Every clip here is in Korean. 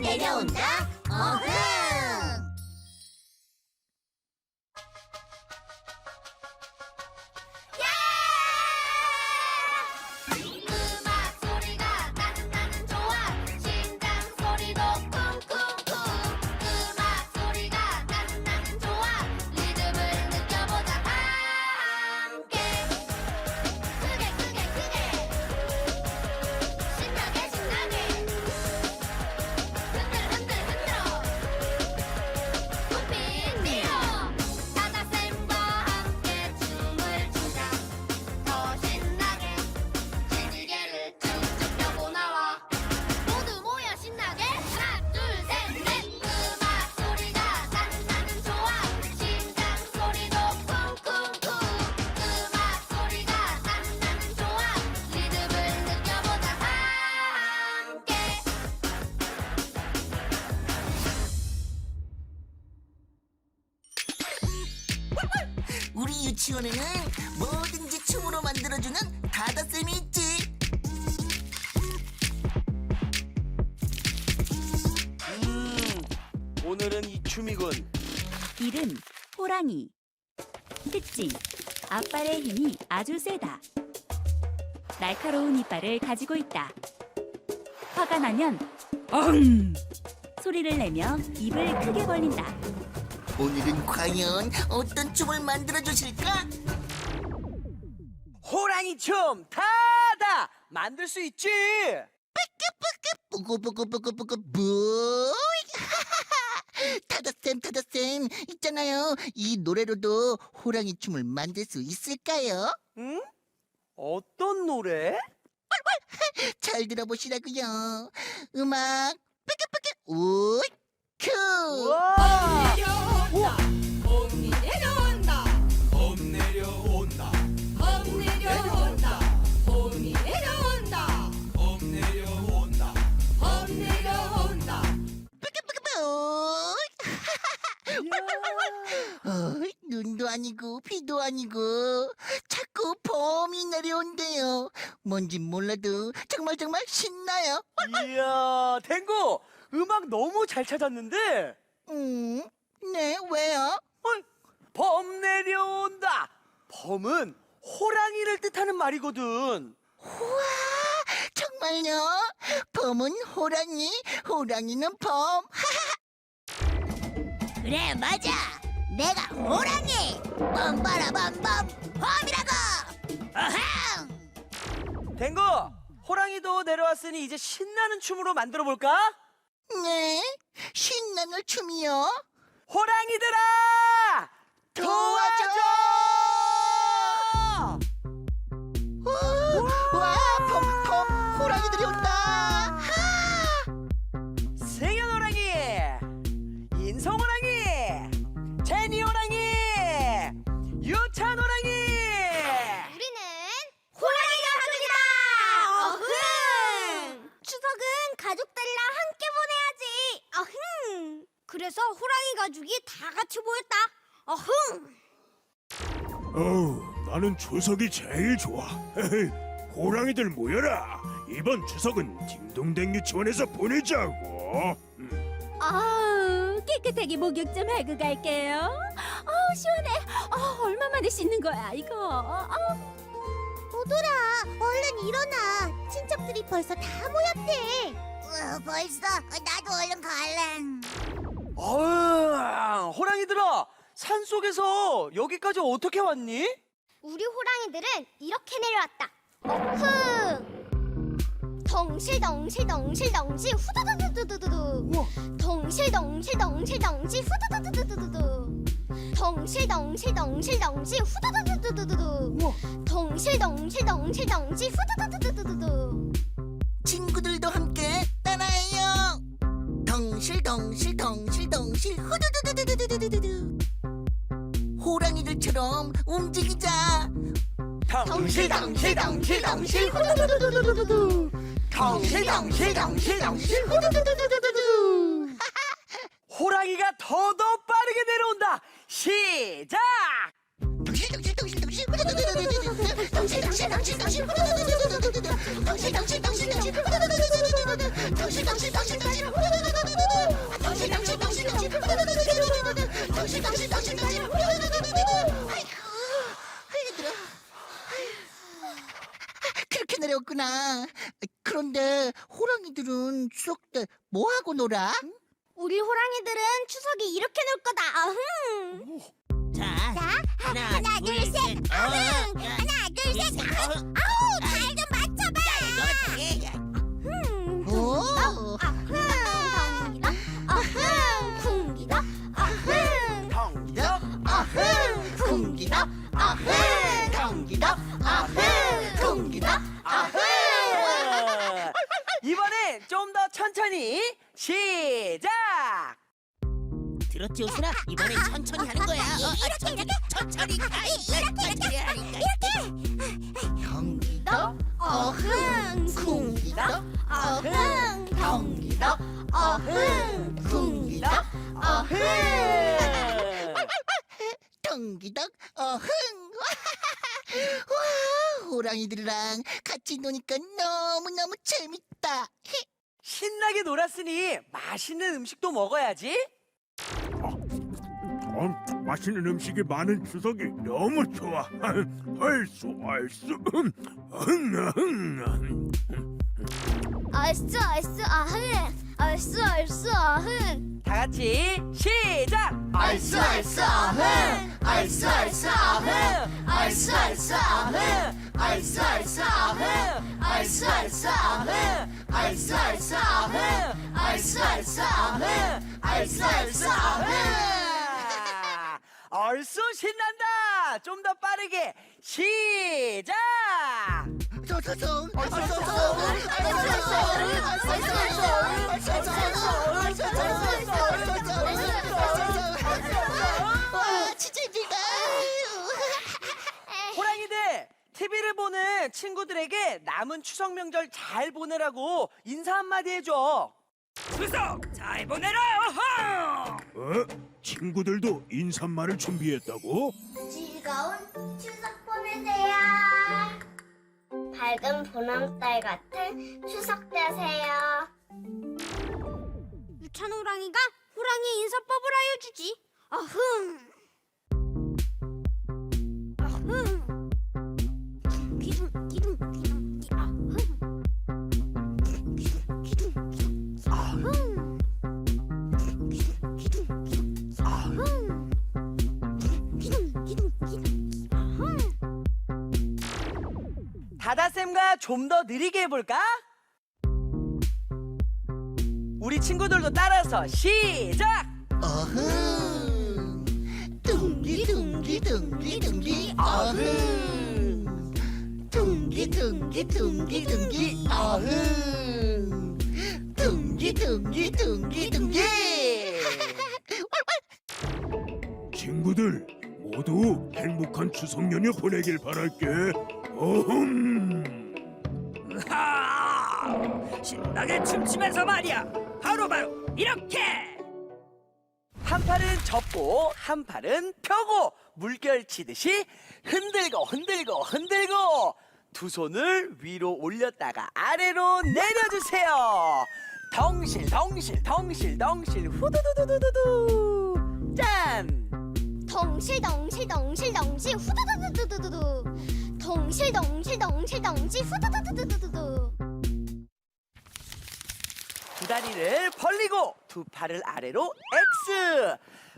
내려온다. 어흥! 유치원에는 뭐든지 춤으로 만들어주는 다다쌤이 있지. 음, 오늘은 이 춤이군. 이름 호랑이. 특징 앞발의 힘이 아주 세다. 날카로운 이빨을 가지고 있다. 화가 나면 엉! 소리를 내며 입을 크게 벌린다 오늘은 과연 어떤 춤을 만들어 주실까? 호랑이 춤 다다 만들 수 있지. 뿌꾸뿌꾸뿌꾸뿌꾸 뭐? 다다쌤 다다쌤 있잖아요. 이 노래로도 호랑이 춤을 만들 수 있을까요? 응? 어떤 노래? 잘 들어보시라고요. 음악 뿌꾸뿌꾸 우 큐! 와! 봄이 내려온다. 봄 내려온다. 봄 내려온다. 봄이 내려온다. 봄 내려온다. 봄 내려온다. 어, 눈도 아니고 비도 아니고 자꾸 봄이 내려온대요. 뭔진 몰라도 정말 정말 신나요. 이야, 탱고 음악 너무 잘 찾았는데. 음, 네 왜요? 어이, 범 내려온다. 범은 호랑이를 뜻하는 말이거든. 우와, 정말요? 봄은 호랑이, 호랑이는 범. 그래, 맞아. 내가 호랑이. 뻔빠라범범 봄이라고. 어흥! 탱고 호랑이도 내려왔으니 이제 신나는 춤으로 만들어 볼까? 네, 신나는 춤이요. 호랑이들아! 도와줘! 가족들이랑 함께 보내야지. 어흥. 그래서 호랑이 가족이 다 같이 모였다. 어흥. 어우, 나는 추석이 제일 좋아. 헤헤, 호랑이들 모여라. 이번 추석은 딩동댕 유치원에서 보내자고. 음, 아우 깨끗하게 목욕 좀 하고 갈게요. 아우 시원해. 아 얼마 만에 씻는 거야 이거? 아우 오돌아, 얼른 일어나. 친척들이 벌써 다 모였대. 어, 벌써? 나도 얼른 갈래. 어우, 호랑이들아, 산 속에서 여기까지 어떻게 왔니? 우리 호랑이들은 이렇게 내려왔다 어흥 덩실덩실덩실덩실 후두두두두두두 우와. 덩실덩실덩실덩실 후두두두두두두 덩실덩실덩실덩실 후두두두두두두 우와. 덩실덩실덩실덩실 후두두두두두두 친구들도 함께 따라해요. 덩실 덩실 덩실 덩실 후두두두두두두두두. 호랑이들처럼 움직이자. 덩실 덩실 덩실 덩실 후두두두두두두. 덩실 덩실 덩실 덩실 후두두두두두두. 호랑이가 더더 빠르게 내려온다. 시작. 그렇게 내려왔구나 그런데 호랑이들은 추석 때 뭐 하고 놀아? 우리 호랑이들은 추석이 이렇게 놀 거다. 아흥. 자, 하나, 하나, 둘, 셋. 아흥. 하나, 둘, 셋. 아흥. 아우, 들었지 오순아? 이번엔 천천히 하는 거야. 어, 이렇게, 이렇게. 천천히 가. 이렇게, 이렇게. 경기도 어흥. 쿵기도 어흥. 경기도 어흥 쿵기도 어흥 경기도 어흥 와 호랑이들이랑 같이 노니까 너무너무 재밌다 신나게 놀았으니 맛있는 음식도 먹어야지 어, 맛있는 음식이 많은 추석이 너무 좋아. 음, 음, 음, 음. 얼쑤 얼쑤 아흥. 얼쑤 얼쑤 아흥. 다 같이 시작 얼쑤 얼쑤 어흥 얼쑤 얼쑤 어흥 얼쑤 얼쑤 어흥 얼쑤 얼쑤 어흥 얼쑤 얼쑤 어흥 알싸알싸해 알싸알싸해 알싸알싸해 얼쑤 신난다 좀 더 빠르게 시작 친구들에게 남은 추석 명절 잘 보내라고 인사 한마디 해줘 추석 잘 보내라 어? 친구들도 인사말을 준비했다고? 즐거운 추석 보내세요. 밝은 보남달 같은 추석 되세요. 유찬 호랑이가 호랑이 인사법을 알려주지. 아흥. 좀 더 느리게 해볼까? 우리 친구들도 따라서 시작 어흥 둥기 둥기 둥기 둥기 어흥 둥기 둥기 둥기 둥기 어흥 둥기 둥기 둥기 둥기 친구들 모두 행복한 추석 연휴 보내길 바랄게. 어흠. 신나게 춤추면서 말이야. 바로 바로 이렇게. 한 팔은 접고 한 팔은 펴고 물결 치듯이 흔들고 흔들고 흔들고 두 손을 위로 올렸다가 아래로 내려주세요. 덩실 덩실 덩실 덩실 후두두두두두 짠! 덩실 덩실 덩실 덩실 후두두두두두두 덩실 덩실 덩실 덩실 후두두두두두두 두 다리를 벌리고 두 팔을 아래로 X.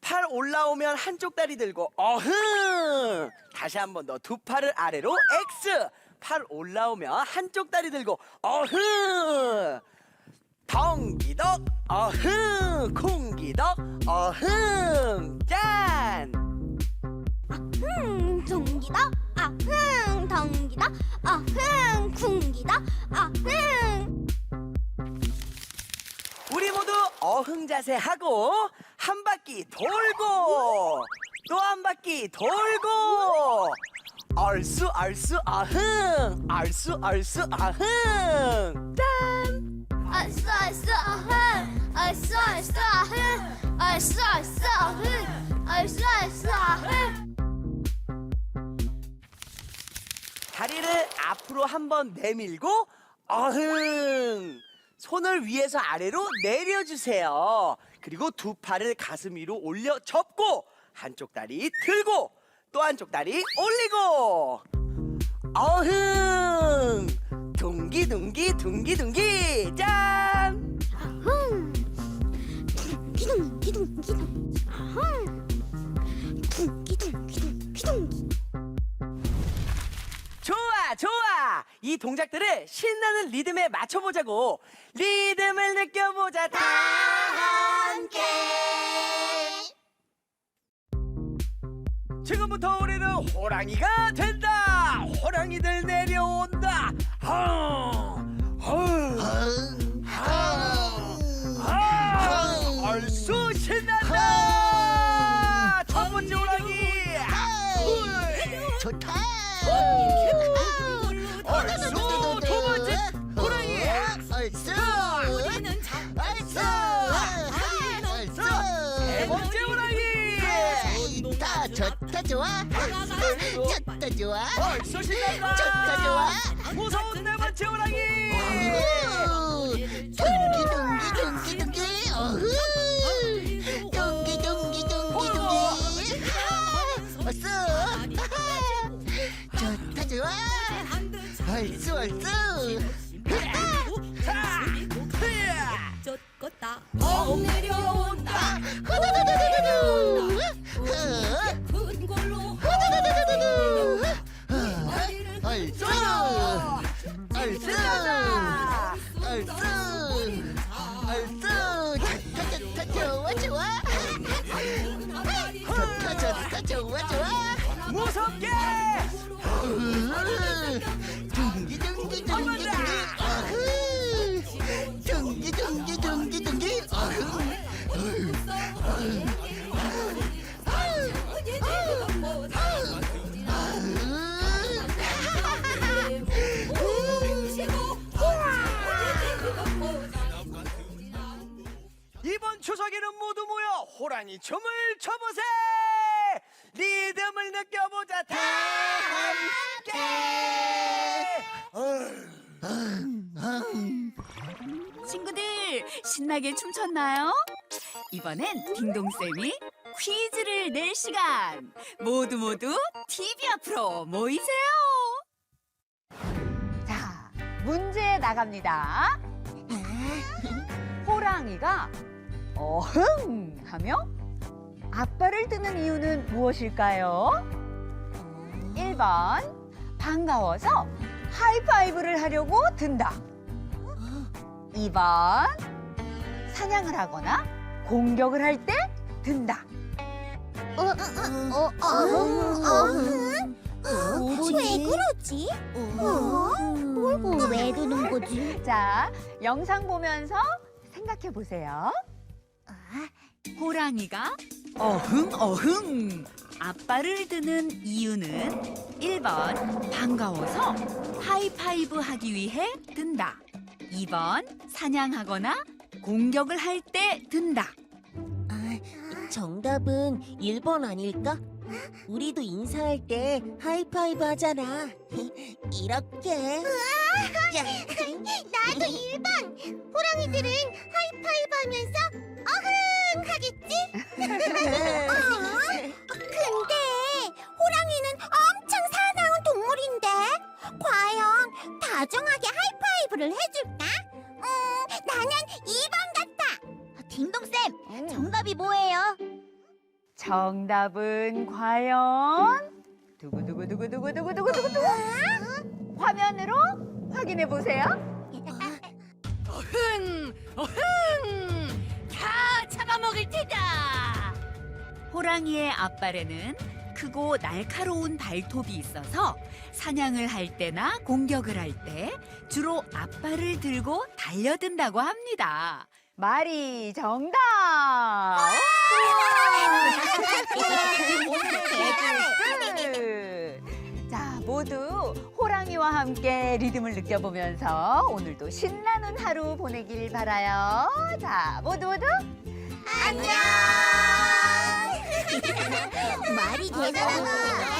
팔 올라오면 한쪽 다리 들고 어흥. 다시 한 번 더 두 팔을 아래로 X. 팔 올라오면 한쪽 다리 들고 어흥. 덩기덕 어흥. 콩기덕 어흥. 짠. 아흥 덩기다 아흥. 쿵기다 아흥. 우리 모두 어흥 자세 하고 한 바퀴 돌고 또 한 바퀴 돌고. 얼쑤 얼쑤 어흥. 얼쑤 얼쑤 어흥. 짠. 얼쑤 얼쑤 아흥. 얼쑤 얼쑤 아흥. 얼쑤 얼쑤 아흥. 얼쑤 얼쑤 아흥. 다리를 앞으로 한번 내밀고 어흥 손을 위에서 아래로 내려주세요. 그리고 두 팔을 가슴 위로 올려 접고 한쪽 다리 들고 또 한쪽 다리 올리고 어흥 둥기 둥기 둥기 둥기 짠 아흥. 기둥 기둥 기둥. 아흥. 기둥 기둥 기둥 기둥. 좋아 좋아 이 동작들을 신나는 리듬에 맞춰보자고. 리듬을 느껴보자 다 함께. 지금부터 우리는 호랑이가 된다. 호랑이들 내려온다. 헝, 헝, 헝, 헝. 얼쑤 신난 좋다 좋아. 좋다 좋아. 얼쑤 신난다 좋다 좋아. 무서운 네 번째 호랑이 둥기 둥기 둥기 둥기. 어흥. 둥기 둥기 둥기 둥기. 얼쑤. 좋다 좋아. 얼쑤 얼쑤. 자 흐야. 어 내려온 호랑이 춤을 춰보세! 리듬을 느껴보자! 다 함께! 친구들 신나게 춤췄나요? 이번엔 딩동쌤이 퀴즈를 낼 시간. 모두 모두 TV 앞으로 모이세요. 자, 문제 나갑니다. 호랑이가 어흥 하며 아빠를 뜨는 이유는 무엇일까요? 1번 반가워서 하이파이브를 하려고 든다. 2번 사냥을 하거나 공격을 할 때 든다. 어, 어, 어, 어흥, 어흥. 왜 그러지? 어? 뭘왜 그는 거지? 자, 영상 보면서 생각해 보세요. 호랑이가 어흥 어흥 아빠를 드는 이유는 1번 반가워서 하이파이브 하기 위해 든다. 2번 사냥하거나 공격을 할 때 든다. 정답은 1번 아닐까? 우리도 인사할 때 하이파이브 하잖아. 이렇게. 나도 1번. 호랑이들은 하이파이브 하면서 어흥 하겠지? 어? 근데 호랑이는 엄청 사나운 동물인데 과연 다정하게 하이파이브를 해줄까? 음, 나는 2번 같아. 딩동쌤, 정답이 뭐예요? 정답은 과연 두구두구두구두구두구두구두구 화면으로 확인해 보세요. 어흥 어흥 다 잡아먹을 테다. 호랑이의 앞발에는 크고 날카로운 발톱이 있어서 사냥을 할 때나 공격을 할 때 주로 앞발을 들고 달려든다고 합니다. 말이 정답. 자, 모두 호랑이와 함께 리듬을 느껴보면서 오늘도 신나는 하루 보내길 바라요. 자, 모두 모두 안녕. 말이 대단하다.